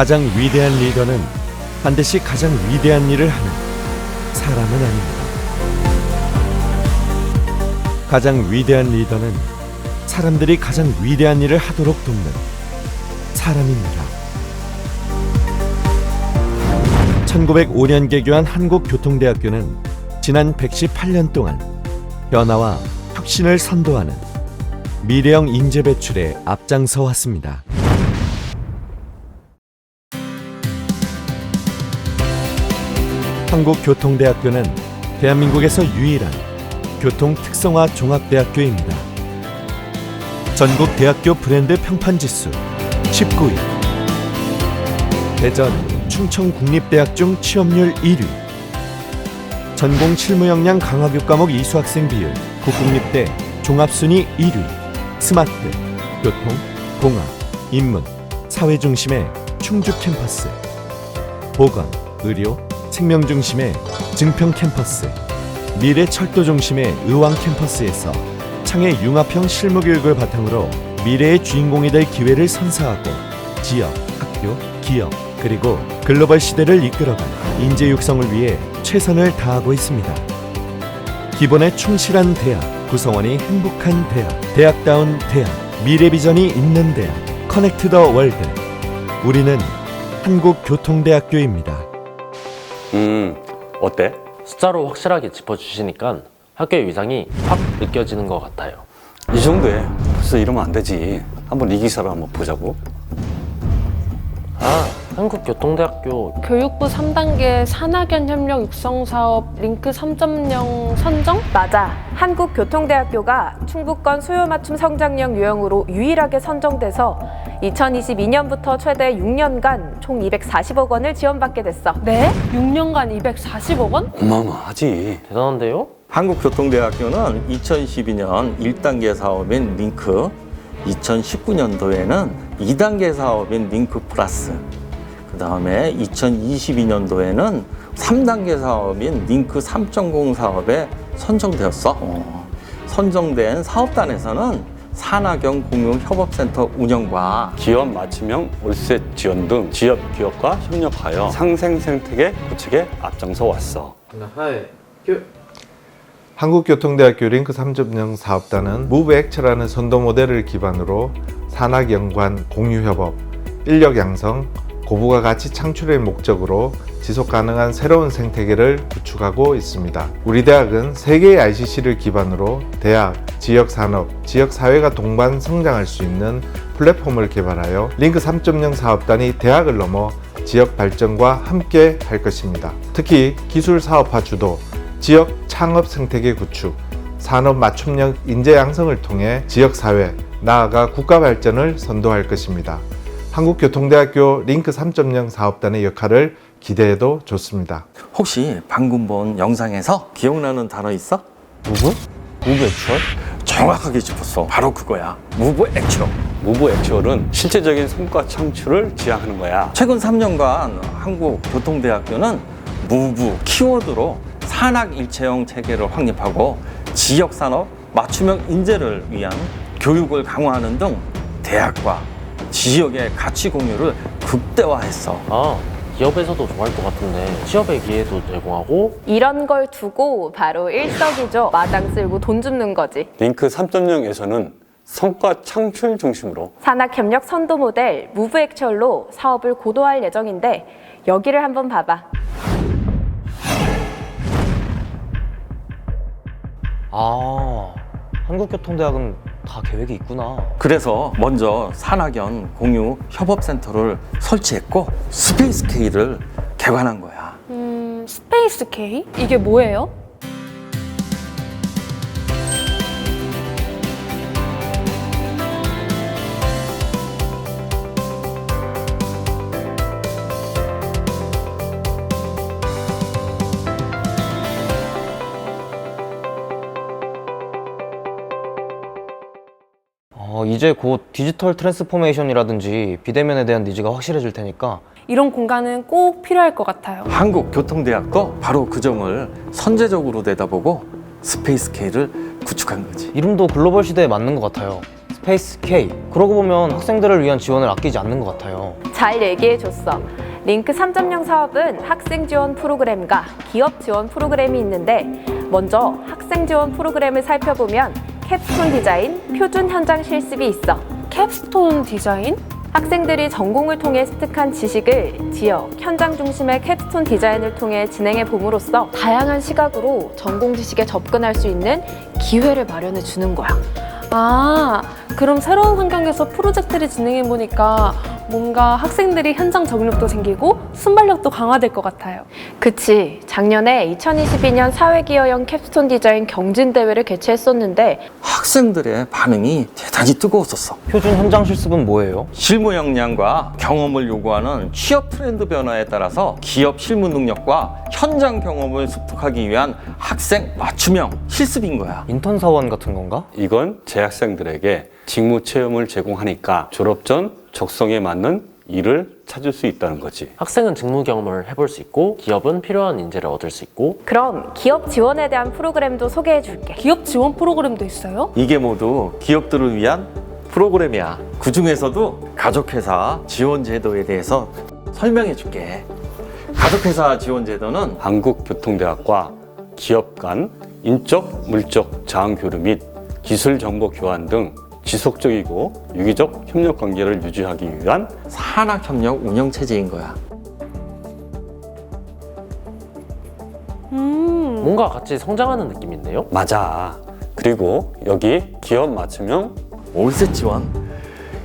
가장 위대한 리더는 반드시 가장 위대한 일을 하는 사람은 아닙니다. 가장 위대한 리더는 사람들이 가장 위대한 일을 하도록 돕는 사람입니다. 1905년 개교한 한국교통대학교는 지난 118년 동안 변화와 혁신을 선도하는 미래형 인재 배출에 앞장서 왔습니다. 한국교통대학교는 대한민국에서 유일한 교통 특성화 종합대학교입니다. 전국 대학교 브랜드 평판 지수 19위. 대전 충청국립대학 중 취업률 1위. 전공 실무 역량 강화 교 과목 이수 학생 비율 국공립대 종합순위 1위. 스마트, 교통, 공학, 인문, 사회 중심의 충주 캠퍼스. 보건, 의료, 생명 중심의 증평 캠퍼스. 미래 철도 중심의 의왕 캠퍼스에서 창의 융합형 실무 교육을 바탕으로 미래의 주인공이 될 기회를 선사하고 지역, 학교, 기업 그리고 글로벌 시대를 이끌어갈 인재 육성을 위해 최선을 다하고 있습니다. 기본에 충실한 대학, 구성원이 행복한 대학, 대학다운 대학, 미래 비전이 있는 대학, 커넥트 더 월드. 우리는 한국교통대학교입니다. 음, 어때? 숫자로 확실하게 짚어주시니까 학교의 위상이 확 느껴지는 것 같아요. 이 정도에 벌써 이러면 안 되지. 한번 이 기사를 한번 보자고. 아, 한국교통대학교 교육부 3단계 산학연 협력 육성 사업 링크 3.0 선정? 맞아. 한국교통대학교가 충북권 수요 맞춤 성장형 유형으로 유일하게 선정돼서 2022년부터 최대 6년간 총 240억 원을 지원받게 됐어. 네? 6년간 240억 원? 어마어마하지. 대단한데요? 한국교통대학교는 2012년 1단계 사업인 링크, 2019년도에는 2단계 사업인 링크 플러스, 그 다음에 2022년도에는 3단계 사업인 링크 3.0 사업에 선정되었어. 선정된 사업단에서는 산학연 공유 협업센터 운영과 기업 맞춤형 월세 지원 등 지역 기업과 협력하여 상생 생태계 구축에 앞장서 왔어. 한국교통대학교 링크 3.0 사업단은 무브 액처라는 선도 모델을 기반으로 산학 연관 공유 협업, 인력 양성, 고부가 가치 창출의 목적으로 지속 가능한 새로운 생태계를 구축하고 있습니다. 우리 대학은 세 개의 ICC를 기반으로 대학, 지역 산업, 지역 사회가 동반 성장할 수 있는 플랫폼을 개발하여 링크 3.0 사업단이 대학을 넘어 지역 발전과 함께 할 것입니다. 특히 기술 사업화 주도, 지역 창업 생태계 구축, 산업 맞춤형 인재 양성을 통해 지역 사회, 나아가 국가 발전을 선도할 것입니다. 한국교통대학교 링크 3.0 사업단의 역할을 기대해도 좋습니다. 혹시 방금 본 영상에서 기억나는 단어 있어? 무브? 무브 액츄얼? 정확하게 짚었어. 바로 그거야. 무브 액츄얼. 무브 액츄얼은 실제적인 성과 창출을 지향하는 거야. 최근 3년간 한국교통대학교는 무브 키워드로 산학 일체형 체계를 확립하고 지역 산업 맞춤형 인재를 위한 교육을 강화하는 등 대학과 지역의 가치 공유를 극대화했어. 아, 기업에서도 좋아할 것 같은데 취업의 기회도 제공하고 이런 걸 두고 바로 일석이조 마당 쓸고 돈 줍는 거지. 링크 3.0에서는 성과 창출 중심으로 산학협력 선도 모델 무브 액츄얼로 사업을 고도화할 예정인데 여기를 한번 봐봐. 아, 한국교통대학은 다 계획이 있구나. 그래서 먼저 산학연 공유 협업센터를 설치했고 스페이스 K를 개관한 거야. 음, 스페이스 K? 이게 뭐예요? 어, 이제 곧 디지털 트랜스포메이션이라든지 비대면에 대한 니즈가 확실해질 테니까 이런 공간은 꼭 필요할 것 같아요. 한국교통대학도 바로 그 점을 선제적으로 내다보고 스페이스 K를 구축한 거지. 이름도 글로벌 시대에 맞는 것 같아요. 스페이스 K. 그러고 보면 학생들을 위한 지원을 아끼지 않는 것 같아요. 잘 얘기해줬어. 링크 3.0 사업은 학생 지원 프로그램과 기업 지원 프로그램이 있는데 먼저 학생 지원 프로그램을 살펴보면 캡스톤 디자인, 표준 현장 실습이 있어. 캡스톤 디자인? 학생들이 전공을 통해 습득한 지식을 지역, 현장 중심의 캡스톤 디자인을 통해 진행해 봄으로써 다양한 시각으로 전공 지식에 접근할 수 있는 기회를 마련해 주는 거야. 아, 그럼 새로운 환경에서 프로젝트를 진행해 보니까 뭔가 학생들이 현장 적응력도 생기고 순발력도 강화될 것 같아요. 그치. 작년에 2022년 사회기여형 캡스톤 디자인 경진대회를 개최했었는데 학생들의 반응이 대단히 뜨거웠었어. 표준 현장 실습은 뭐예요? 실무 역량과 경험을 요구하는 취업 트렌드 변화에 따라서 기업 실무 능력과 현장 경험을 습득하기 위한 학생 맞춤형 실습인 거야. 인턴 사원 같은 건가? 이건 재학생들에게 직무 체험을 제공하니까 졸업 전 적성에 맞는 일을 찾을 수 있다는 거지. 학생은 직무 경험을 해볼 수 있고 기업은 필요한 인재를 얻을 수 있고 그럼 기업 지원에 대한 프로그램도 소개해 줄게. 기업 지원 프로그램도 있어요? 이게 모두 기업들을 위한 프로그램이야. 그 중에서도 가족회사 지원 제도에 대해서 설명해 줄게. 가족회사 지원 제도는 한국교통대학과 기업 간 인적, 물적 자원 교류 및 기술 정보 교환 등 지속적이고 유기적 협력 관계를 유지하기 위한 산학 협력 운영 체제인 거야. 음, 뭔가 같이 성장하는 느낌인데요? 맞아. 그리고 여기 기업 맞춤형 월세 지원.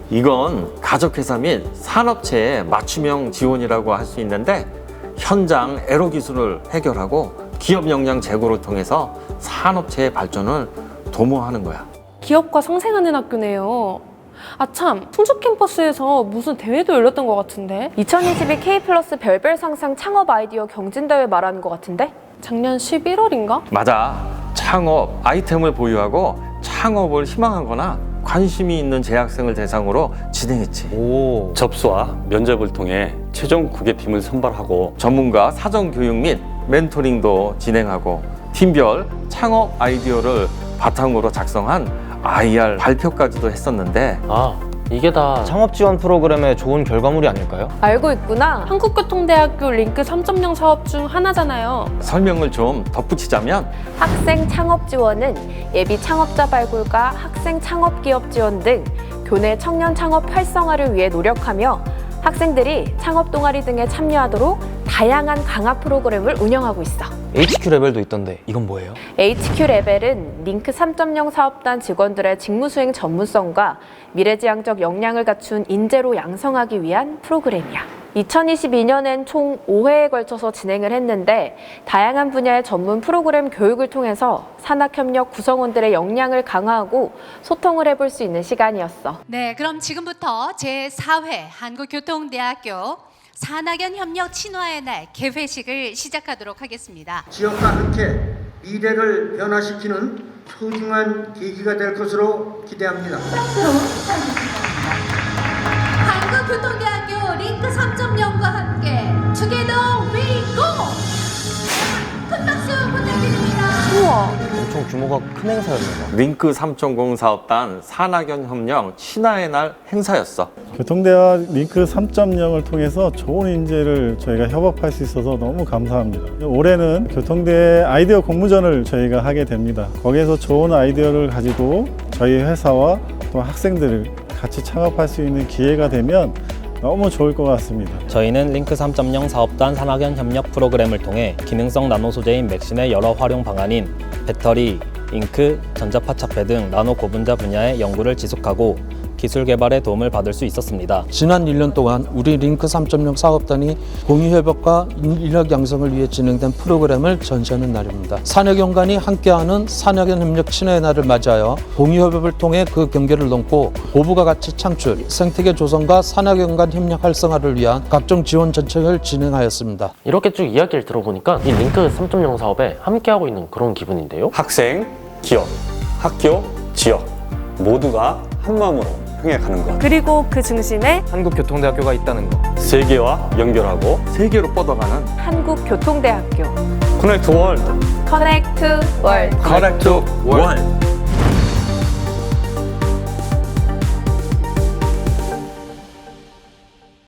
이건 가족회사 및 산업체의 맞춤형 지원이라고 할 수 있는데 현장 애로 기술을 해결하고 기업 역량 제고를 통해서 산업체의 발전을 도모하는 거야. 기업과 상생하는 학교네요. 아 참, 풍주 캠퍼스에서 무슨 대회도 열렸던 것 같은데? 2022 K 플러스 별별 상상 창업 아이디어 경진대회 말하는 것 같은데? 작년 11월인가? 맞아. 창업 아이템을 보유하고 창업을 희망하거나 관심이 있는 재학생을 대상으로 진행했지. 오. 접수와 면접을 통해 최종 구개팀을 선발하고 전문가 사전 교육 및 멘토링도 진행하고 팀별 창업 아이디어를 바탕으로 작성한 IR 발표까지도 했었는데 아, 이게 다 창업 지원 프로그램의 좋은 결과물이 아닐까요? 알고 있구나. 한국교통대학교 링크 3.0 사업 중 하나잖아요. 설명을 좀 덧붙이자면 학생 창업 지원은 예비 창업자 발굴과 학생 창업 기업 지원 등 교내 청년 창업 활성화를 위해 노력하며 학생들이 창업 동아리 등에 참여하도록 다양한 강화 프로그램을 운영하고 있어. HQ 레벨도 있던데 이건 뭐예요? HQ 레벨은 링크 3.0 사업단 직원들의 직무 수행 전문성과 미래지향적 역량을 갖춘 인재로 양성하기 위한 프로그램이야. 2022년엔 총 5회에 걸쳐서 진행을 했는데 다양한 분야의 전문 프로그램 교육을 통해서 산학협력 구성원들의 역량을 강화하고 소통을 해볼 수 있는 시간이었어. 네, 그럼 지금부터 제4회 한국교통대학교 산학연 협력 친화의 날 개회식을 시작하도록 하겠습니다. 지역과 함께 미래를 변화시키는 소중한 계기가 될 것으로 기대합니다. 한국교통대학교 링크 3.0과 함께 Together We Go! 큰 박수 부탁드립니다. 우와, 엄청 규모가 큰 행사였네요. 링크 3.0 사업단 산학연 협력 친화의 날 행사였어. 교통대학 링크 3.0을 통해서 좋은 인재를 저희가 협업할 수 있어서 너무 감사합니다. 올해는 교통대 아이디어 공모전을 저희가 하게 됩니다. 거기에서 좋은 아이디어를 가지고 저희 회사와 또 학생들을 같이 창업할 수 있는 기회가 되면 너무 좋을 것 같습니다. 저희는 링크 3.0 사업단 산학연 협력 프로그램을 통해 기능성 나노 소재인 맥신의 여러 활용 방안인 배터리, 잉크, 전자파 차폐 등 나노 고분자 분야의 연구를 지속하고 기술 개발에 도움을 받을 수 있었습니다. 지난 1년 동안 우리 링크 3.0 사업단이 공유 협업과 인력 양성을 위해 진행된 프로그램을 전시하는 날입니다. 산학연관이 함께하는 산학연 협력 친화의 날을 맞이하여 공유 협업을 통해 그 경계를 넘고 고부가 가치 창출, 생태계 조성과 산학연관 협력 활성화를 위한 각종 지원 정책을 진행하였습니다. 이렇게 쭉 이야기를 들어보니까 이 링크 3.0 사업에 함께하고 있는 그런 기분인데요? 학생, 기업, 학교, 지역 모두가 한 마음으로 향해 가는 것. 그리고 그 중심에 한국교통대학교가 있다는 거. 세계와 연결하고 세계로 뻗어가는 한국교통대학교 커넥트 월드 커넥트 월드 커넥트 원.